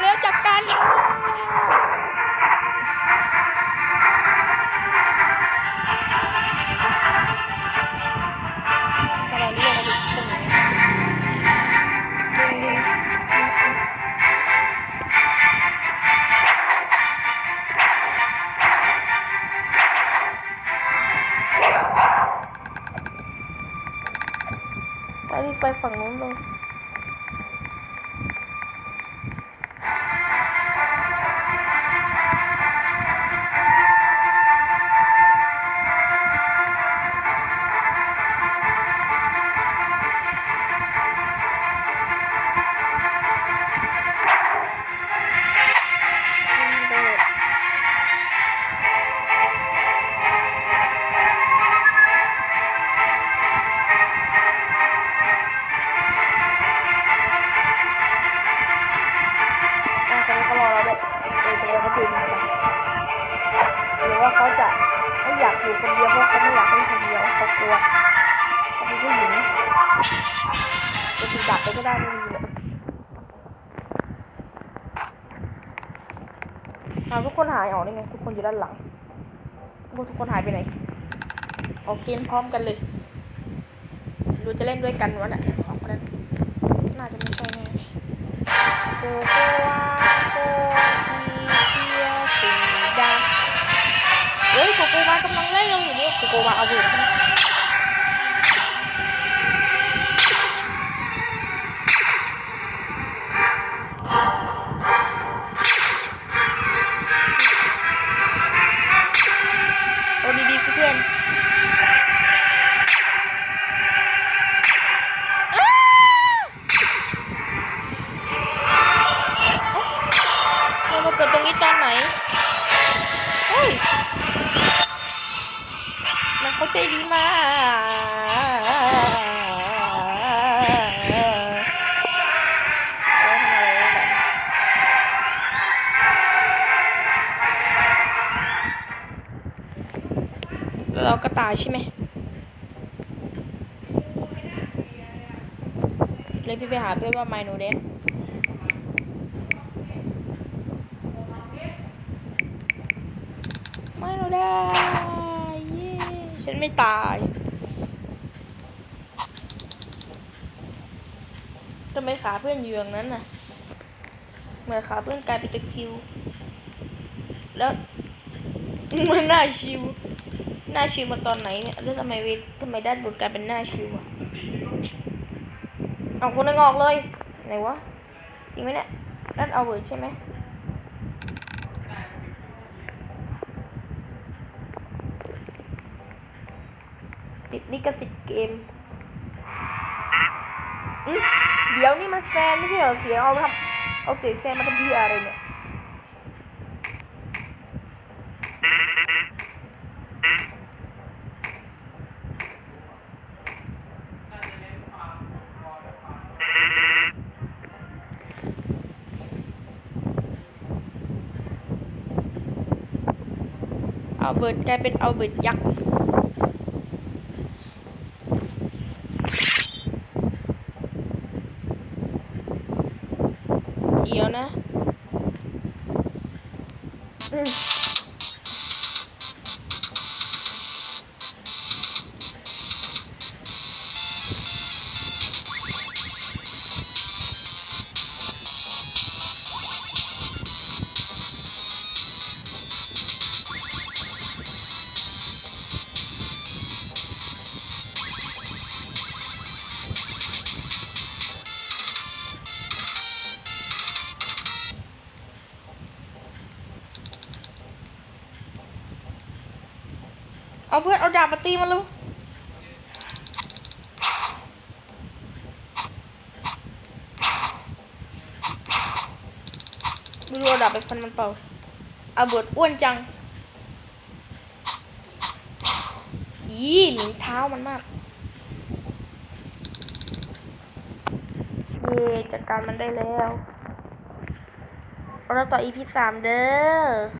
เร็วจัดการเลยกำลังเรียกมาดูตรงนี้ดึงดึงไปรีบไปฝั่งนู้นเลย ว่าเขาจะไม่อยากอยู่คนเดียวเพราะเขาไม่อยากเล่นคนเดียวเขากลัวเขาเป็นผู้หญิงจะถูกจับไปก็ได้ไม่มีเลยเอาทุกคนหายออกได้ไงทุกคนอยู่ด้านหลังทุกคนหายไปไหนออกเกมพร้อมกันเลยดูจะเล่นด้วยกันวะเนี่ยสองคนนั้นน่าจะไม่ใช่แน่ เขาใจดีมาเราก็ตายใช่ไหมเลยพี่ไปหาเพื่อนว่าไมโนเดนไม่เราได้เย้ ฉันไม่ตายทำไมขาเพื่อนอยู่องนั้นน่ะ เหมือนขาเพื่อนกลายเป็นตะคิว แล้วมันหน้าชิว หน้าชิวมาตอนไหนเนี่ย แล้วทำไมเวททำไมด้านบนกลายเป็นหน้าชิวอะเอาคนนึงออกเลย ไหนวะ จริงไหมเนี่ยด้านเอาเวิร์ดใช่ไหม ติดลิขสิทธิ์เกมอื้อเดี๋ยวนี่มันแซนไม่ใช่เหรอเสียงเอาทำเอาเสียงแซนมาทำเพื่ออะไรเนี่ยเอาเบิร์ดกลายเป็นเอาเบิร์ดยักษ์ เดี๋ยว นะ เอาเพื่อนเอาดาบมาตีมันลูกไม่รู้เอาดาบไปฟันมันเปล่าเอาเบิดอ้วนจังยี่หมิงเท้ามันมากเย่จัดการมันได้แล้วเราต่ออีพีสามเด้อ